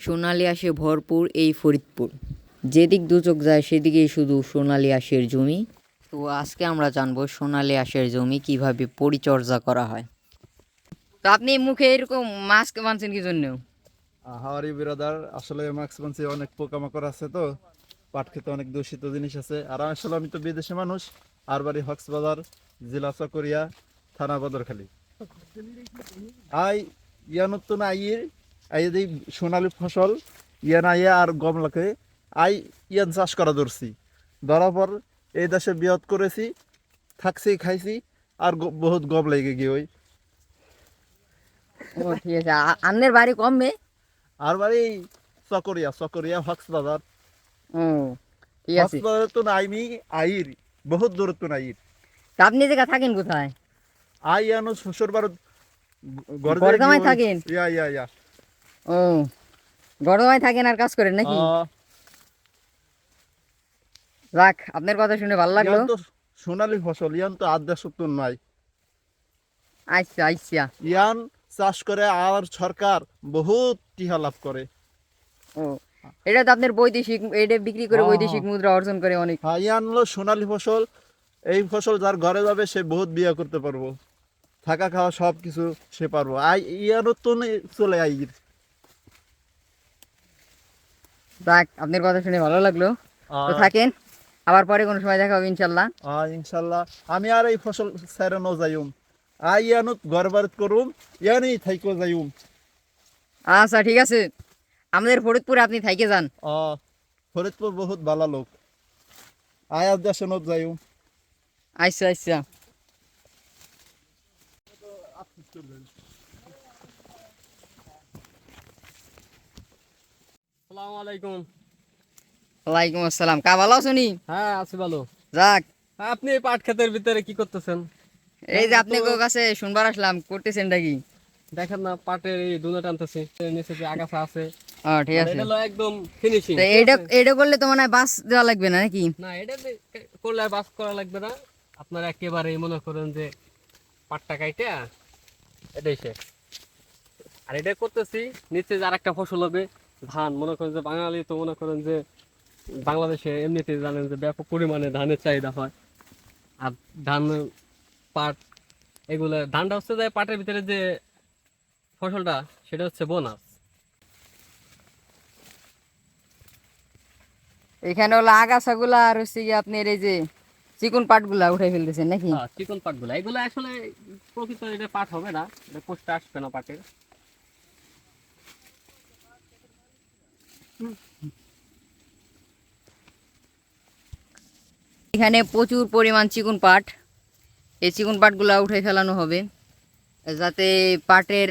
সোনালি আসে ভরপুর এই ফরিদপুর। যেদিক দু চোখ যায় সেদিকেই শুধু সোনালি আঁশের জমি। তো আজকে আমরা জানব সোনালি আঁশের জমি কীভাবে পরিচর্যা করা হয়। তো আপনি মুখে এরকম মাস্ক বানছেন কি জন্য হাওয়ারি বিরাদার, আসলে ম্যাক্সিমান্সি অনেক পোকামাকড় আছে তো, পাট খেতে অনেক দূষিত জিনিস আছে। আর আসলে আমি তো বিদেশি মানুষ আর বাড়ি হক্সবাজার, জেলা চকরিয়া, থানা বদরখালী। আই ইয়ানতুন আইয়ের আই এই সোনালি ফসল ইয়ান আইয়া আর গমলাকে আই ইয়ান চাষ করা ধরছি। ধরার পর এই দেশে বিয়ত করেছি থাকছি খাইছি আর বহুত গম লেগে গিয়ে ওই। ও ঠিক আছে। আ- আপনার বাড়ি কমবে আর বাড়ি চকরিয়া চকরিয়া হক্সবাজার। ও ঠিক আছে। হক্সবাজার তো নাইমি আইর। বহুত দূরত্ব নাইর আপনি জায়গা থাকেন কোথায়? আই আনো শ্বশুর বাড়ি থাকেন? ইয়া ইয়া ইয়া। ও। থাকেন আর কাজ করেন নাকি? যাক আপনার কথা শুনে ভালো লাগল। সোনালী ফসল ইয়ান তো সত্তর নাই। আচ্ছা আচ্ছা। ইয়ান চাষ করে আর সরকার বহুত টিহা লাভ করে। ও এটা তো আপনার বৈদেশিক এটা বিক্রি করে বৈদেশিক মুদ্রা অর্জন করে অনেক। হ্যাঁ ইয়ান হলো সোনালী ফসল। এই ফসল যার ঘরে যাবে সে বহুত বিয়ে করতে পারব। থাকা খাওয়া সব কিছু সে পারব। আই ইয়ানও তো চলে আইর যাক আপনার কথা শুনে ভালো লাগল। তো থাকেন আবার পরে কোনো সময় দেখা হবে ইনশাল্লাহ। ইনশাল্লাহ আমি আর এই ফসল সেরে ন যাইম। আই ইয়ানুত বাড়িত করুম ইয়ানি থাইকো যাইম। আচ্ছা ঠিক আছে। আমাদের ফরিদপুরে আপনি থাইকে যান। ফরিদপুর বহুত ভালো লোক। আয়াত দেশনত যাইম। আচ্ছা আচ্ছা। সালামু আলাইকুম। ওয়ালাইকুম আসসালাম। কা ভালো আছো নি? হ্যাঁ আছি ভালো। যাক। আপনি এই পাট ক্ষেতের ভিতরে কি করতেছেন? এই যে আপনি কাছে শুনবার আসলাম করতেছেন নাকি? দেখেন না পাটের এই দুনো টানতেছে নিচে যে আগাছা আছে। ও ঠিক আছে। এটা একদম ফিনিশিং তো এইটা এইটা করলে তো মনে হয় বাস দেওয়া লাগবে না নাকি? না এটা করলে বাস করা লাগবে না। আপনার একেবারে মনে করেন যে পাটটা কাইটা এটাই শেষ। আর এটা করতেছি নিচে যে আরেকটা ফসল হবে ধান মনে করেন যে বাঙালি তো মনে করেন যে বাংলাদেশে এমনিতে জানেন যে ব্যাপক পরিমাণে ধানের চাহিদা হয়। আর ধান পাট এগুলো ধানটা হচ্ছে যে পাটের ভিতরে যে ফসলটা সেটা হচ্ছে বোনাস। এখানে হলো আগাছাগুলা আর হচ্ছে কি আপনার এই যে চিকন পাটগুলা উঠাই ফেলতেছেন নাকি? হ্যাঁ চিকন পাটগুলো। এগুলো আসলে প্রকৃত এটা পাট হবে না এটা আসবে না পাটের। এখানে প্রচুর পরিমাণ চিকন পাট। এই চিকন পাটগুলা উঠে ফেলানো হবে, যাতে পাটের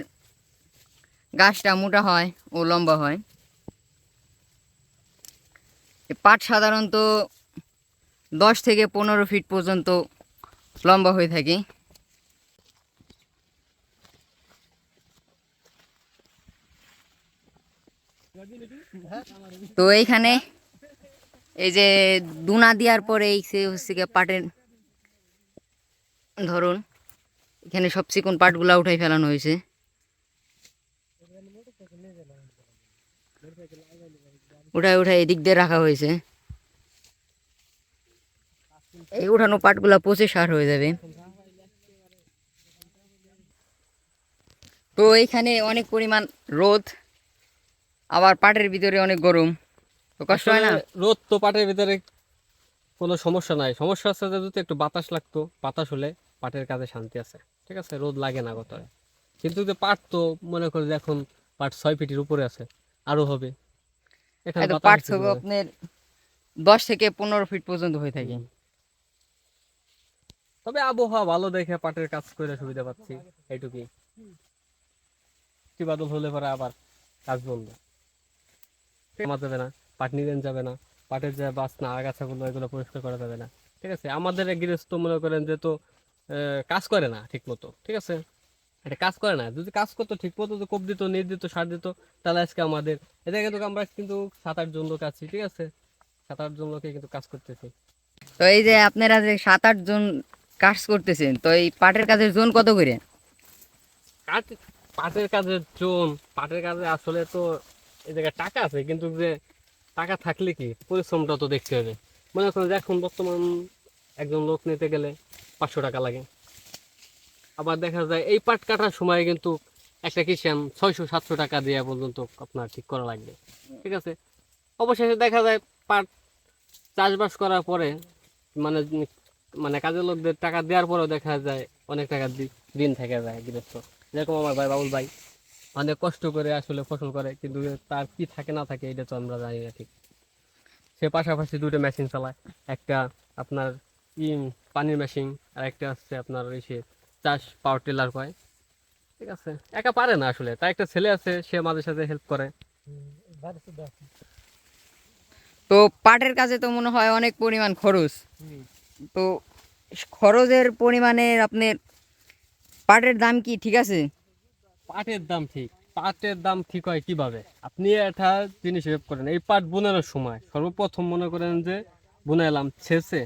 গাছটা মোটা হয় ও লম্বা হয়। পাট সাধারণত দশ থেকে পনেরো ফিট পর্যন্ত লম্বা হয়ে থাকে। তো এইখানে এই যে দুনা দেওয়ার পরে এই সে হচ্ছে গিয়ে পাটের, ধরুন, এখানে সব চিকন পাটগুলা উঠাই ফেলানো হয়েছে। উঠায় উঠায় এদিক দিয়ে রাখা হয়েছে। এই উঠানো পাটগুলা পচে সার হয়ে যাবে। তো এইখানে অনেক পরিমাণ রোদ আবার পাটের ভিতরে অনেক গরম। তো কষ্ট হয় না? রোদ তো পাটের ভিতরে কোনো সমস্যা নাই। সমস্যা আছে যদি একটু বাতাস লাগতো বাতাস হলে পাটের কাজে শান্তি আছে। ঠিক আছে? রোদ লাগে না কত কিন্তু যে পাট তো মনে করে এখন পাট ছয় ফিটের উপরে আছে আরও হবে। এখানে পাট ছবি আপনার দশ থেকে পনেরো ফিট পর্যন্ত হয়ে থাকে। তবে আবহাওয়া ভালো দেখে পাটের কাজ করে সুবিধা পাচ্ছি এইটুকুই। বৃষ্টি বাদল হলে পরে আবার কাজ বন্ধ। আমার যাবে না পাট নিদেন যাবে না পাটের যে বাসনা আগাছাগুলো এগুলো পরিষ্কার করা যাবে না। ঠিক আছে? আমাদের গৃহস্থ মনে করেন যে তো কাজ করে না ঠিক মতো ঠিক আছে? এটা কাজ করে না। যদি কাজ করতো ঠিক মতো তো কোপ দিত নিট দিত সার দিত তাহলে আজকে আমাদের এটা কিন্তু আমরা কিন্তু সাত আট জন লোক আছি ঠিক আছে? সাত আট জন লোকে কিন্তু কাজ করতেছি। তো এই যে আপনারা যে সাত আট জন কাজ করতেছেন তো এই পাটের কাজের জোন কত করে? পাটের কাজের জোন পাটের কাজে আসলে তো জায়গায় টাকা আছে, কিন্তু যে টাকা থাকলে কি পরিশ্রমটা তো দেখতে হবে। মনে এখন বর্তমান একজন লোক নিতে গেলে পাঁচশো টাকা লাগে। আবার দেখা যায় এই পাট কাটার সময় কিন্তু একটা ছয়শো, সাতশো টাকা পর্যন্ত আপনার ঠিক করা লাগবে। ঠিক আছে? অবশেষে দেখা যায় পাট চাষবাস করার পরে মানে মানে কাজের লোকদের টাকা দেওয়ার পরেও দেখা যায় অনেক টাকা দিন থেকে যায় গৃহস্থ। যেরকম আমার ভাই বাবুল ভাই। অনেক কষ্ট করে আসলে ফসল করে, কিন্তু তার কি থাকে না থাকে এটা তো আমরা জানি না ঠিক। সে পাশাপাশি দুটো মেশিন চালায়, একটা আপনার পানির মেশিন আর একটা হচ্ছে আপনার ওই সে চাষ পাওয়ার টিলার কয়। ঠিক আছে, একা পারে না আসলে, তার একটা ছেলে আছে, সে মাঝে সাথে হেল্প করে। তো পাটের কাজে তো মনে হয় অনেক পরিমাণ খরচ। তো খরচের পরিমাণের আপনার পাটের দাম কি ঠিক আছে? পাটের দাম ঠিক। পাটের দাম ঠিক হয় কীভাবে? আপনি একটা জিনিস হিসেব করেন, এই পাট বোনানোর সময় সর্বপ্রথম মনে করেন যে বুনাইলাম ছেঁচে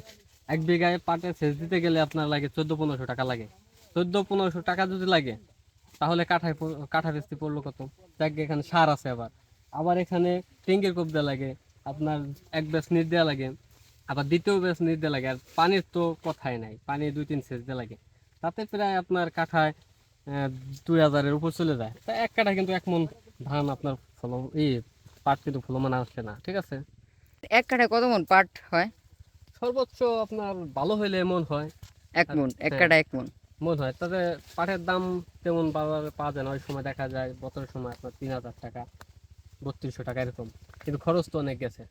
এক বিঘায় পাটের সেচ দিতে গেলে আপনার লাগে চোদ্দ, পনেরোশো টাকা লাগে। চোদ্দ, পনেরোশো টাকা যদি লাগে, তাহলে কাঠায় কাঠা বেচতে পড়ল কত? দেখ, এখানে সার আছে আবার। আবার এখানে টেঙ্গের কোপ দেওয়া লাগে, আপনার এক ব্যাস নিট দেওয়া লাগে, আবার দ্বিতীয় ব্যাস নিট দেওয়া লাগে, আর পানির তো কথাই নাই। পানি দুই, তিন সেচ দেওয়া লাগে। তাতে প্রায় আপনার কাঠায় দুই হাজারের উপর চলে যায়। তা এক কাঠা কিন্তু এক মন ধান আপনার ফল এই পাট কিন্তু ফলমান আসছে না ঠিক আছে? এক কাঠায় কত মন পাট হয়? সর্বোচ্চ আপনার ভালো হইলে এমন হয়। এক মন এক হ্যাঁ। কাঠা এক মন। মন হয়। তাতে পাটের দাম তেমন বাজারে পাওয়া যায় না। ওই সময় দেখা যায় বছরের সময় আপনার তিন হাজার টাকা বত্রিশশো টাকা এরকম। কিন্তু খরচ তো অনেক গেছে।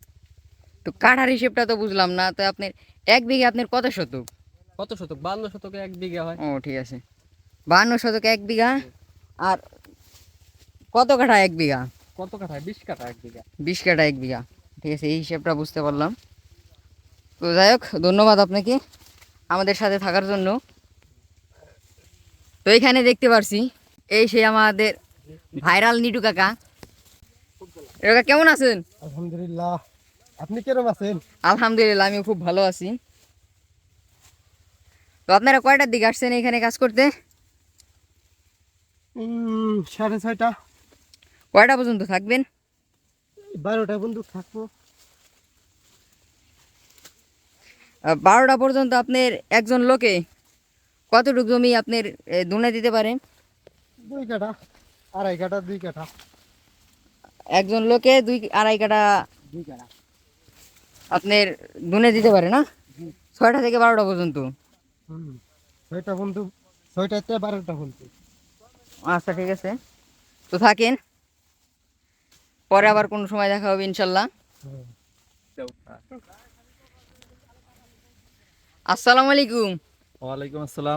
তো কাঠার হিসেবটা তো বুঝলাম না। তো আপনার এক বিঘে আপনার কত শতক? কত শতক? বান্ন শতকে এক বিঘা হয়। ও ঠিক আছে। বাহান্ন শতক এক বিঘা আর কত কাঠা এক বিঘা? কত কাঠা? বিশ কাঠা এক বিঘা। বিশ কাঠা এক বিঘা। ঠিক আছে এই হিসেবটা বুঝতে পারলাম। তো যাই হোক ধন্যবাদ আপনাকে আমাদের সাথে থাকার জন্য। তো এখানে দেখতে পারছি এই সেই আমাদের ভাইরাল নিটু কাকা। কাকা কেমন আছেন? আলহামদুলিল্লাহ। আপনি কিরম আছেন? আলহামদুলিল্লাহ আমিও খুব ভালো আছি। তো আপনারা কয়টার দিকে আসছেন এখানে কাজ করতে? সাড়ে ছয়টা। কয়টা পর্যন্ত থাকবেন? বারোটা বন্ধু থাকব। বারোটা পর্যন্ত আপনার একজন লোকে কতটুকু জমি আপনার দুনে দিতে পারে? দুই কাঠা আড়াই কাঠা দুই কাঠা। একজন লোকে দুই আড়াই কাটা দুই কাঠা। আপনার দুনে দিতে পারে না? ছয়টা থেকে বারোটা পর্যন্ত? ছয়টা বন্ধু ছয়টাতে বারোটা বন্ধু আচ্ছা ঠিক আছে। তো থাকেন। পরে আবার কোনো সময় দেখা হবে ইনশাল্লাহ। আসসালামু আলাইকুম। ওয়ালাইকুম আসসালাম।